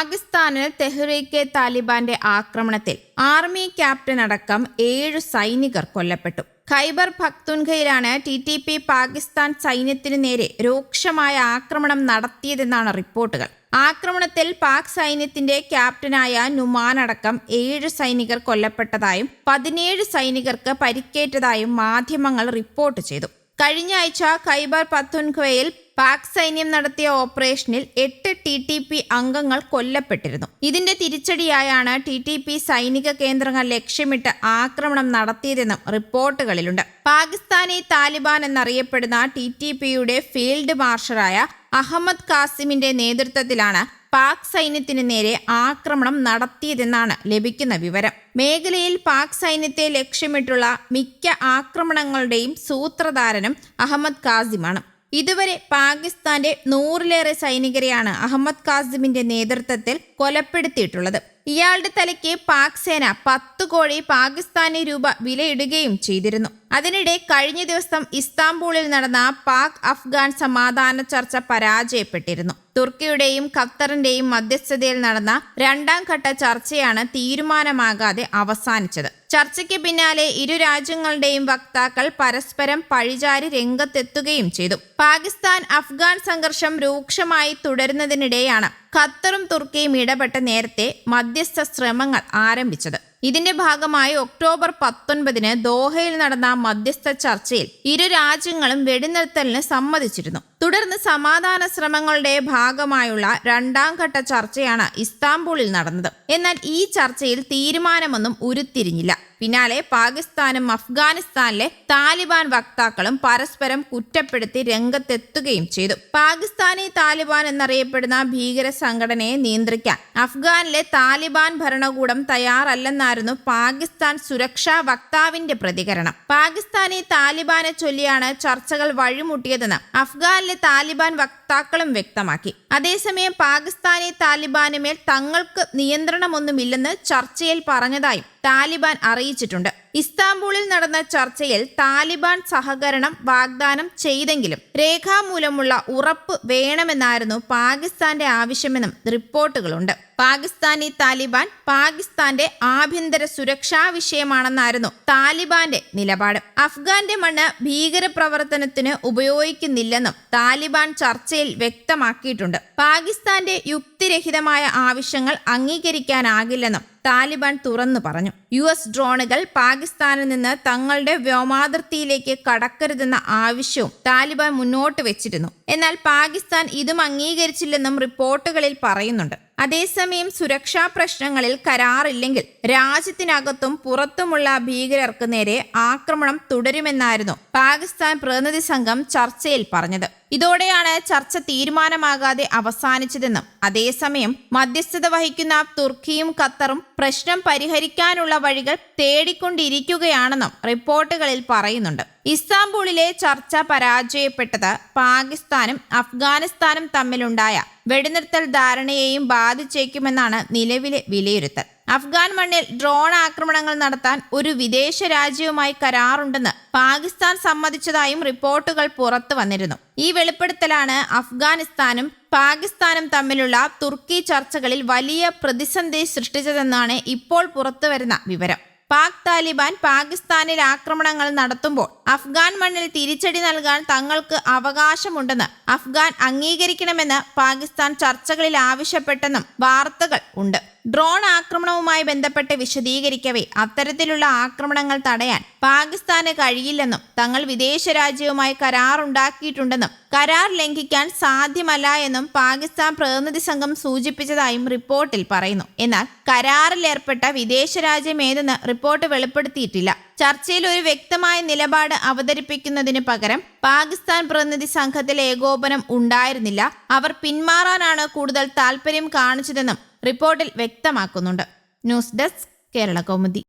പാകിസ്ഥാനിൽ തെഹ്രീക്കെ താലിബാന്റെ ആക്രമണത്തിൽ army captain അടക്കം ഏഴ് സൈനികർ കൊല്ലപ്പെട്ടു. ഖൈബർ ഭക്തുൻഖയിലാണ് ടി ടി പി പാകിസ്ഥാൻ സൈന്യത്തിനു നേരെ രൂക്ഷമായ ആക്രമണം നടത്തിയതെന്നാണ് റിപ്പോർട്ടുകൾ. ആക്രമണത്തിൽ പാക് സൈന്യത്തിന്റെ ക്യാപ്റ്റനായ നുമാൻ അടക്കം ഏഴ് സൈനികർ കൊല്ലപ്പെട്ടതായും പതിനേഴ് സൈനികർക്ക് പരിക്കേറ്റതായും മാധ്യമങ്ങൾ റിപ്പോർട്ട് ചെയ്തു. കഴിഞ്ഞ ആഴ്ച ഖൈബർ പത്തുൻഖയിൽ പാക് സൈന്യം നടത്തിയ ഓപ്പറേഷനിൽ എട്ട് ടി ടി പി അംഗങ്ങൾ കൊല്ലപ്പെട്ടിരുന്നു. ഇതിന്റെ തിരിച്ചടിയായാണ് ടി ടി പി സൈനിക കേന്ദ്രങ്ങൾ ലക്ഷ്യമിട്ട് ആക്രമണം നടത്തിയതെന്നും റിപ്പോർട്ടുകളിലുണ്ട്. പാകിസ്ഥാനി താലിബാൻ എന്നറിയപ്പെടുന്ന ടി ടി പിയുടെ ഫീൽഡ് മാർഷലായ അഹമ്മദ് കാസിമിന്റെ നേതൃത്വത്തിലാണ് പാക് സൈന്യത്തിനു നേരെ ആക്രമണം നടത്തിയതെന്നാണ് ലഭിക്കുന്ന വിവരം. മേഖലയിൽ പാക് സൈന്യത്തെ ലക്ഷ്യമിട്ടുള്ള മിക്ക ആക്രമണങ്ങളുടെയും സൂത്രധാരനും അഹമ്മദ് കാസിമാണ്. ഇതുവരെ പാകിസ്ഥാന്റെ നൂറിലേറെ സൈനികരെയാണ് അഹമ്മദ് കാസിമിന്റെ നേതൃത്വത്തിൽ കൊലപ്പെടുത്തിയിട്ടുള്ളത്. ഇയാളുടെ തലയ്ക്ക് പാക് സേന പത്തു കോടി പാകിസ്ഥാനി രൂപ വിലയിടുകയും ചെയ്തിരുന്നു. അതിനിടെ കഴിഞ്ഞ ദിവസം ഇസ്താംബൂളിൽ നടന്ന പാക് അഫ്ഗാൻ സമാധാന ചർച്ച പരാജയപ്പെട്ടിരുന്നു. തുർക്കിയുടെയും ഖത്തറിന്റെയും മധ്യസ്ഥതയിൽ നടന്ന രണ്ടാം ഘട്ട ചർച്ചയാണ് തീരുമാനമാകാതെ അവസാനിച്ചത്. ചർച്ചയ്ക്ക് പിന്നാലെ ഇരു രാജ്യങ്ങളുടെയും വക്താക്കൾ പരസ്പരം പഴിചാരി രംഗത്തെത്തുകയും ചെയ്തു. പാകിസ്ഥാൻ അഫ്ഗാൻ സംഘർഷം രൂക്ഷമായി തുടരുന്നതിനിടെയാണ് ഖത്തറും തുർക്കിയും ഇടപെട്ട നേരത്തെ മധ്യസ്ഥ ശ്രമങ്ങൾ ആരംഭിച്ചത്. ഇതിന്റെ ഭാഗമായി ഒക്ടോബർ പത്തൊൻപതിന് ദോഹയിൽ നടന്ന മധ്യസ്ഥ ചർച്ചയിൽ ഇരു രാജ്യങ്ങളും വെടിനിർത്തലിന് സമ്മതിച്ചിരുന്നു. തുടർന്ന് സമാധാന ശ്രമങ്ങളുടെ ഭാഗമായുള്ള രണ്ടാം ഘട്ട ചർച്ചയാണ് ഇസ്താംബൂളിൽ നടന്നത്. എന്നാൽ ഈ ചർച്ചയിൽ തീരുമാനമൊന്നും ഉരുത്തിരിഞ്ഞില്ല. പിന്നാലെ പാകിസ്ഥാനും അഫ്ഗാനിസ്ഥാനിലെ താലിബാൻ വക്താക്കളും പരസ്പരം കുറ്റപ്പെടുത്തി രംഗത്തെത്തുകയും ചെയ്തു. പാകിസ്ഥാനി താലിബാൻ എന്നറിയപ്പെടുന്ന ഭീകര സംഘടനയെ നിയന്ത്രിക്കാൻ അഫ്ഗാനിലെ താലിബാൻ ഭരണകൂടം തയ്യാറല്ലെന്നായിരുന്നു പാകിസ്ഥാൻ സുരക്ഷാ വക്താവിന്റെ പ്രതികരണം. പാകിസ്ഥാനി താലിബാനെ ചൊല്ലിയാണ് ചർച്ചകൾ വഴിമുട്ടിയതെന്ന് അഫ്ഗാനിലെ താലിബാൻ വക്താക്കളും വ്യക്തമാക്കി. അതേസമയം പാകിസ്ഥാനി താലിബാനുമേൽ തങ്ങൾക്ക് നിയന്ത്രണമൊന്നുമില്ലെന്ന് ചർച്ചയിൽ പറഞ്ഞതായും താലിബാൻ അറിയിച്ചിട്ടുണ്ട്. ഇസ്താംബൂളിൽ നടന്ന ചർച്ചയിൽ താലിബാൻ സഹകരണം വാഗ്ദാനം ചെയ്തെങ്കിലും രേഖാമൂലമുള്ള ഉറപ്പ് വേണമെന്നായിരുന്നു പാകിസ്ഥാന്റെ ആവശ്യമെന്നും റിപ്പോർട്ടുകളുണ്ട്. പാകിസ്ഥാനി താലിബാൻ പാകിസ്ഥാന്റെ ആഭ്യന്തര സുരക്ഷാ വിഷയമാണെന്നായിരുന്നു താലിബാന്റെ നിലപാട്. അഫ്ഗാന്റെ മണ്ണ് ഭീകരപ്രവർത്തനത്തിന് ഉപയോഗിക്കുന്നില്ലെന്നും താലിബാൻ ചർച്ചയിൽ വ്യക്തമാക്കിയിട്ടുണ്ട്. പാകിസ്ഥാന്റെ യുക്തിരഹിതമായ ആവശ്യങ്ങൾ അംഗീകരിക്കാനാകില്ലെന്നും താലിബാൻ തുറന്നു പറഞ്ഞു. യു എസ് ഡ്രോണുകൾ പാകിസ്ഥാനിൽ നിന്ന് തങ്ങളുടെ വ്യോമാതിർത്തിയിലേക്ക് കടക്കരുതെന്ന ആവശ്യവും താലിബാൻ മുന്നോട്ട് വെച്ചിരുന്നു. എന്നാൽ പാകിസ്ഥാൻ ഇതും അംഗീകരിച്ചില്ലെന്നും റിപ്പോർട്ടുകളിൽ പറയുന്നുണ്ട്. അതേസമയം സുരക്ഷാ പ്രശ്നങ്ങളിൽ കരാറില്ലെങ്കിൽ രാജ്യത്തിനകത്തും പുറത്തുമുള്ള ഭീകരർക്ക് നേരെ ആക്രമണം തുടരുമെന്നായിരുന്നു പാകിസ്ഥാൻ പ്രതിനിധി സംഘം ചർച്ചയിൽ പറഞ്ഞത്. ഇതോടെയാണ് ചർച്ച തീരുമാനമാകാതെ അവസാനിച്ചതെന്നും അതേസമയം മധ്യസ്ഥത വഹിക്കുന്ന തുർക്കിയും ഖത്തറും പ്രശ്നം പരിഹരിക്കാനുള്ള വഴികൾ തേടിക്കൊണ്ടിരിക്കുകയാണെന്നും റിപ്പോർട്ടുകളിൽ പറയുന്നുണ്ട്. ഇസ്താംബൂളിലെ ചർച്ച പരാജയപ്പെട്ടത് പാകിസ്ഥാനും അഫ്ഗാനിസ്ഥാനും തമ്മിലുണ്ടായ വെടിനിർത്തൽ ധാരണയെയും ബാധിച്ചേക്കുമെന്നാണ് നിലവിലെ വിലയിരുത്തൽ. അഫ്ഗാൻ മണ്ണിൽ ഡ്രോൺ ആക്രമണങ്ങൾ നടത്താൻ ഒരു വിദേശ രാജ്യവുമായി കരാറുണ്ടെന്ന് പാകിസ്ഥാൻ സമ്മതിച്ചതായും റിപ്പോർട്ടുകൾ പുറത്തു വന്നിരുന്നു. ഈ വെളിപ്പെടുത്തലാണ് അഫ്ഗാനിസ്ഥാനും പാകിസ്ഥാനും തമ്മിലുള്ള തുർക്കി ചർച്ചകളിൽ വലിയ പ്രതിസന്ധി സൃഷ്ടിച്ചതെന്നാണ് ഇപ്പോൾ പുറത്തുവരുന്ന വിവരം. പാക് താലിബാൻ പാകിസ്ഥാനിൽ ആക്രമണങ്ങൾ നടത്തുമ്പോൾ അഫ്ഗാൻ മണ്ണിൽ തിരിച്ചടി നൽകാൻ തങ്ങൾക്ക് അവകാശമുണ്ടെന്ന് അഫ്ഗാൻ അംഗീകരിക്കണമെന്ന് പാകിസ്ഥാൻ ചർച്ചകളിൽ ആവശ്യപ്പെട്ടെന്നും വാർത്തകൾ ഉണ്ട്. ഡ്രോൺ ആക്രമണവുമായി ബന്ധപ്പെട്ട് വിശദീകരിക്കവേ അത്തരത്തിലുള്ള ആക്രമണങ്ങൾ തടയാൻ പാകിസ്ഥാന് കഴിയില്ലെന്നും തങ്ങൾ വിദേശ രാജ്യവുമായി കരാറുണ്ടാക്കിയിട്ടുണ്ടെന്നും കരാർ ലംഘിക്കാൻ സാധ്യമല്ല എന്നും പാകിസ്ഥാൻ പ്രതിനിധി സംഘം സൂചിപ്പിച്ചതായും റിപ്പോർട്ടിൽ പറയുന്നു. എന്നാൽ കരാറിൽ ഏർപ്പെട്ട വിദേശ രാജ്യം ഏതെന്ന് റിപ്പോർട്ട് വെളിപ്പെടുത്തിയിട്ടില്ല. ചർച്ചയിൽ ഒരു വ്യക്തമായ നിലപാട് അവതരിപ്പിക്കുന്നതിന് പകരം പാകിസ്ഥാൻ പ്രതിനിധി സംഘത്തിൽ ഏകോപനം ഉണ്ടായിരുന്നില്ല. അവർ പിന്മാറാനാണ് കൂടുതൽ താൽപര്യം കാണിച്ചതെന്നും റിപ്പോർട്ടിൽ വ്യക്തമാക്കുന്നുണ്ട്. News desk Kerala Kaumudi.